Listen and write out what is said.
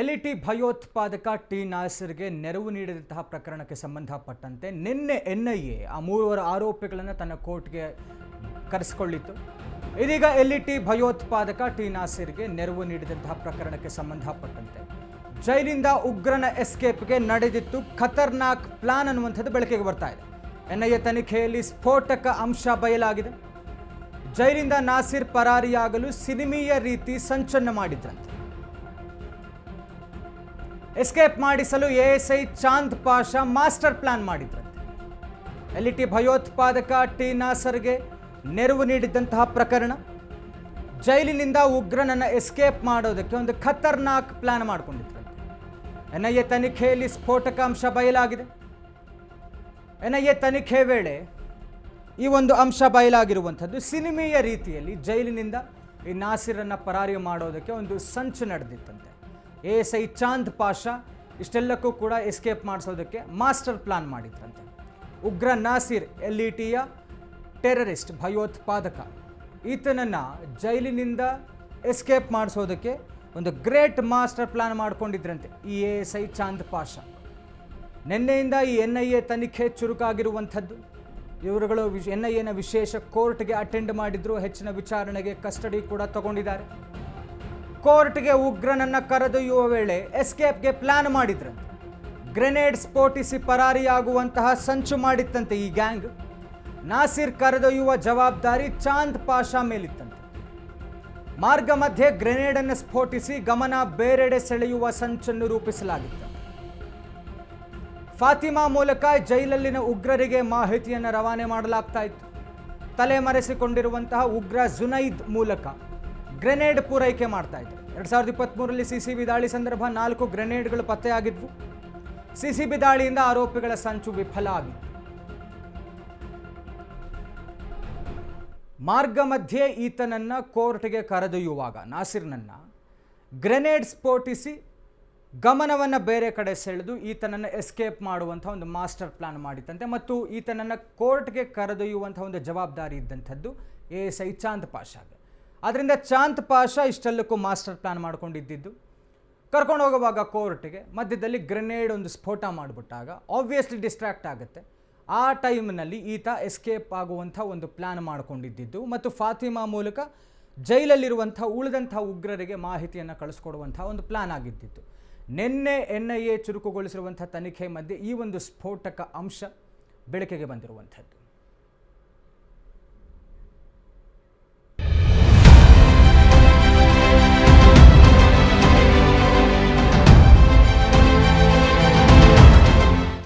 ಎಲ್ಇಟಿ ಭಯೋತ್ಪಾದಕ ಟಿ ನಾಸರ್ಗೆ ನೆರವು ನೀಡಿದಂತಹ ಪ್ರಕರಣಕ್ಕೆ ಸಂಬಂಧಪಟ್ಟಂತೆ ನಿನ್ನೆ ಎನ್ಐಎ ಆ ಮೂವರು ಆರೋಪಿಗಳನ್ನು ತನ್ನ ಕೋರ್ಟ್ಗೆ ಕರೆಸಿಕೊಳ್ಳಿತ್ತು. ಇದೀಗ ಎಲ್ಇಟಿ ಭಯೋತ್ಪಾದಕ ಟಿ ನಾಸಿರ್ಗೆ ನೆರವು ನೀಡಿದಂತಹ ಪ್ರಕರಣಕ್ಕೆ ಸಂಬಂಧಪಟ್ಟಂತೆ. ಜೈಲಿಂದ ಉಗ್ರನ ಎಸ್ಕೇಪ್ಗೆ ನಡೆದಿತ್ತು ಖತರ್ನಾಕ್ ಪ್ಲಾನ್ ಅನ್ನುವಂಥದ್ದು ಬೆಳಕಿಗೆ ಬರ್ತಾ ಇದೆ. ಎನ್ಐಎ ತನಿಖೆಯಲ್ಲಿ ಸ್ಫೋಟಕ ಅಂಶ ಬಯಲಾಗಿದೆ. ಜೈಲಿಂದ ನಾಸಿರ್ ಪರಾರಿಯಾಗಲು ಸಿನಿಮೀಯ ರೀತಿ ಸಂಚನ್ನ ಮಾಡಿದ್ರಂತೆ. ಎಸ್ಕೇಪ್ ಮಾಡಿಸಲು ASI Chand Pasha master plan ಮಾಡಿದ್ರಂತೆ. ಟಿ ಭಯೋತ್ಪಾದಕ ಟಿ ನಾಸರ್ಗೆ ನೆರವು ನೀಡಿದ್ದಂತಹ ಪ್ರಕರಣ. ಜೈಲಿನಿಂದ ಉಗ್ರನನ್ನು ಎಸ್ಕೇಪ್ ಮಾಡೋದಕ್ಕೆ ಒಂದು ಖತರ್ನಾಕ್ ಪ್ಲಾನ್ ಮಾಡಿಕೊಂಡಿದ್ರಂತೆ. ಎ ತನಿಖೆಯಲ್ಲಿ ಸ್ಫೋಟಕಾಂಶ ಬಯಲಾಗಿದೆ. ಎನ್ ಬಯಲಾಗಿದೆ ಎ ತನಿಖೆ ವೇಳೆ ಈ ಒಂದು ಅಂಶ ಬಯಲಾಗಿರುವಂಥದ್ದು ಸಿನಿಮೀಯ ರೀತಿಯಲ್ಲಿ ಜೈಲಿನಿಂದ ಈ ನಾಸಿರನ್ನು ಪರಾರಿ ಮಾಡೋದಕ್ಕೆ ಒಂದು ಸಂಚು ನಡೆದಿತ್ತಂತೆ. A S I Chand Pasha ಇಷ್ಟೆಲ್ಲಕ್ಕೂ ಕೂಡ ಎಸ್ಕೇಪ್ ಮಾಡಿಸೋದಕ್ಕೆ ಮಾಸ್ಟರ್ ಪ್ಲಾನ್ ಮಾಡಿದ್ರಂತೆ. ಉಗ್ರ ನಾಸಿರ್ ಎಲ್ ಇ ಟಿಯ ಟೆರರಿಸ್ಟ್ ಭಯೋತ್ಪಾದಕ. ಈತನನ್ನು ಜೈಲಿನಿಂದ ಎಸ್ಕೇಪ್ ಮಾಡಿಸೋದಕ್ಕೆ ಒಂದು ಗ್ರೇಟ್ ಮಾಸ್ಟರ್ ಪ್ಲಾನ್ ಮಾಡ್ಕೊಂಡಿದ್ರಂತೆ ಈ A S I Chand Pasha. ನಿನ್ನೆಯಿಂದ ಈ ಎನ್ ಐ ಎ ತನಿಖೆ ಚುರುಕಾಗಿರುವಂಥದ್ದು. ಇವರುಗಳು ವಿಶ್ ಎನ್ ಐ ಎನ ವಿಶೇಷ ಕೋರ್ಟ್ಗೆ ಅಟೆಂಡ್ ಮಾಡಿದ್ರು, ಹೆಚ್ಚಿನ ವಿಚಾರಣೆಗೆ ಕಸ್ಟಡಿ ಕೂಡ ತಗೊಂಡಿದ್ದಾರೆ. ಕೋರ್ಟ್ಗೆ ಉಗ್ರನನ್ನ ಕರೆದೊಯ್ಯುವ ವೇಳೆ ಎಸ್ಕೇಪ್ಗೆ ಪ್ಲಾನ್ ಮಾಡಿದ್ರಂತೆ ಗ್ರೆನೇಡ್ ಸ್ಫೋಟಿಸಿ ಪರಾರಿಯಾಗುವಂತಹ ಸಂಚು ಮಾಡಿತ್ತಂತೆ ಈ ಗ್ಯಾಂಗ್. ನಾಸಿರ್ ಕರೆದೊಯ್ಯುವ ಜವಾಬ್ದಾರಿ ಚಾಂದ್ ಪಾಷಾ ಮೇಲಿತ್ತಂತೆ. ಮಾರ್ಗ ಮಧ್ಯೆ ಗ್ರೆನೇಡನ್ನು ಸ್ಫೋಟಿಸಿ ಗಮನ ಬೇರೆಡೆ ಸೆಳೆಯುವ ಸಂಚನ್ನು ರೂಪಿಸಲಾಗಿತ್ತು. ಫಾತಿಮಾ ಮೂಲಕ ಜೈಲಲ್ಲಿನ ಉಗ್ರರಿಗೆ ಮಾಹಿತಿಯನ್ನು ರವಾನೆ ಮಾಡಲಾಗ್ತಾ ಇತ್ತು. ತಲೆಮರೆಸಿಕೊಂಡಿರುವಂತಹ ಉಗ್ರ ಜುನೈದ್ ಮೂಲಕ. ಗ್ರೆನೇಡ್ ಪೂರೈಕೆ ಮಾಡ್ತಾ ಇದ್ರು. ಎರಡು ಸಾವಿರದ ಇಪ್ಪತ್ತ್ಮೂರರಲ್ಲಿ ಸಿ ಸಿ ಬಿ ದಾಳಿ ಸಂದರ್ಭ ನಾಲ್ಕು ಗ್ರೆನೇಡ್ಗಳು ಪತ್ತೆಯಾಗಿದ್ವು. ಸಿ ಸಿ ಬಿ ದಾಳಿಯಿಂದ ಆರೋಪಿಗಳ ಸಂಚು ವಿಫಲ ಆಗಿತ್ತು. ಮಾರ್ಗ ಮಧ್ಯೆ ಈತನನ್ನ ಕೋರ್ಟ್ಗೆ ಕರೆದೊಯ್ಯುವಾಗ ನಾಸಿರ್ನನ್ನು ಗ್ರೆನೇಡ್ ಸ್ಫೋಟಿಸಿ ಗಮನವನ್ನು ಬೇರೆ ಕಡೆ ಸೆಳೆದು ಈತನನ್ನು ಎಸ್ಕೇಪ್ ಮಾಡುವಂಥ ಒಂದು ಮಾಸ್ಟರ್ ಪ್ಲಾನ್ ಮಾಡಿತ್ತಂತೆ ಮತ್ತು ಈತನನ್ನು ಕೋರ್ಟ್ಗೆ ಕರೆದೊಯ್ಯುವಂಥ ಒಂದು ಜವಾಬ್ದಾರಿ ಇದ್ದಂಥದ್ದು ಎ ಎಸ್ ಐ ಚಾಂದ್ ಪಾಷಾಗೆ. ಅದರಿಂದ ಚಾಂದ್ ಪಾಷಾ ಇಷ್ಟೆಲ್ಲಕ್ಕೂ ಮಾಸ್ಟರ್ ಪ್ಲಾನ್ ಮಾಡ್ಕೊಂಡಿದ್ದಿದ್ದು. ಕರ್ಕೊಂಡು ಹೋಗುವಾಗ ಕೋರ್ಟ್ಗೆ, ಮಧ್ಯದಲ್ಲಿ ಗ್ರೆನೇಡ್ ಒಂದು ಸ್ಫೋಟ ಮಾಡಿಬಿಟ್ಟಾಗ ಆಬ್ವಿಯಸ್ಲಿ ಡಿಸ್ಟ್ರಾಕ್ಟ್ ಆಗುತ್ತೆ. ಆ ಟೈಮ್ನಲ್ಲಿ ಈತ ಎಸ್ಕೇಪ್ ಆಗುವಂಥ ಒಂದು ಪ್ಲ್ಯಾನ್ ಮಾಡ್ಕೊಂಡಿದ್ದಿದ್ದು ಮತ್ತು ಫಾತಿಮಾ ಮೂಲಕ ಜೈಲಲ್ಲಿರುವಂಥ, ಉಳಿದಂಥ ಉಗ್ರರಿಗೆ ಮಾಹಿತಿಯನ್ನು ಕಳಿಸ್ಕೊಡುವಂಥ ಒಂದು ಪ್ಲ್ಯಾನ್ ಆಗಿದ್ದಿತ್ತು. ನಿನ್ನೆ ಎನ್ ಐ ಎ ಚುರುಕುಗೊಳಿಸಿರುವಂಥ ತನಿಖೆ ಮಧ್ಯೆ ಈ ಒಂದು ಸ್ಫೋಟಕ ಅಂಶ ಬೆಳಕಿಗೆ ಬಂದಿರುವಂಥದ್ದು.